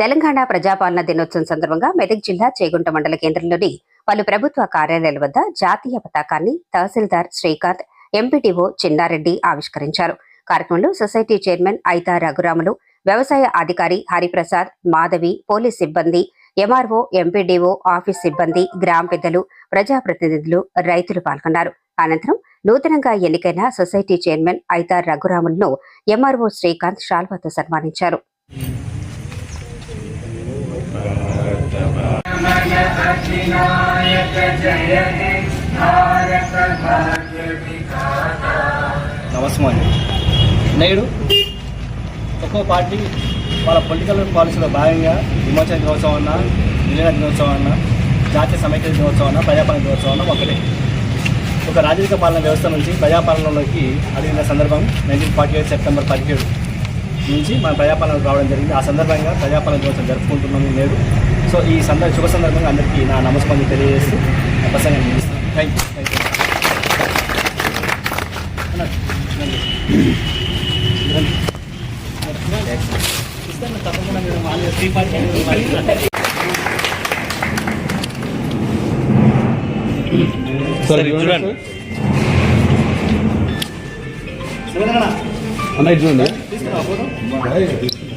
తెలంగాణ ప్రజాపాలన దినోత్సవం సందర్భంగా మెదక్ జిల్లా చేగుంట మండల కేంద్రంలోని పలు ప్రభుత్వ కార్యాలయాల వద్ద జాతీయ పతాకాన్ని తహసీల్దార్ శ్రీకాంత్ ఎంపీటీఓ చిన్నారెడ్డి ఆవిష్కరించారు. కార్యక్రమంలో సొసైటీ చైర్మన్ ఐతా రఘురాములు వ్యవసాయ అధికారి హరిప్రసాద్ మాధవి పోలీస్ సిబ్బంది ఎంఆర్ఓ ఎంపీడీఓ ఆఫీస్ సిబ్బంది గ్రామ పెద్దలు ప్రజాప్రతినిధులు రైతులు పాల్గొన్నారు. అనంతరం నూతనంగా ఎన్నికైన సొసైటీ చైర్మన్ ఐతార్ రఘురాములను ఎంఆర్ఓ శ్రీకాంత్ షాల్వాతో సన్మానించారు. నమస్కారం. నేడు ఒక్కో పార్టీ వాళ్ళ పొలిటికల్ పాలసీలో భాగంగా విమోచన దినోత్సవం అన్న విలీన దినోత్సవం అన్న జాతీయ సమైక్య దినోత్సవం అన్న ప్రజాపాలన దినోత్సవం అన్న ఒకటే. ఒక రాజరిక పాలన వ్యవస్థ నుంచి ప్రజాపాలనలోకి అడిగిన సందర్భం నైన్టీన్ ఫార్టీ ఎయిట్ సెప్టెంబర్ పదిహేడు. నుంచి మన ప్రజాపాలన రావడం జరిగింది. ఆ సందర్భంగా ప్రజాపాలన దినోత్సవం జరుపుకుంటున్నాము నేడు. సో ఈ సందర్భ శుభ సందర్భంగా అందరికీ నా నమస్కారం తెలియజేస్తూ నా ప్రసంగం ముగిస్తాను థ్యాంక్ యూ థ్యాంక్ యూ తప్పకుండా మీరు మామూలుగా త్రీ పార్టీ సరే చూడండి అన్న చూడండి Olha aí.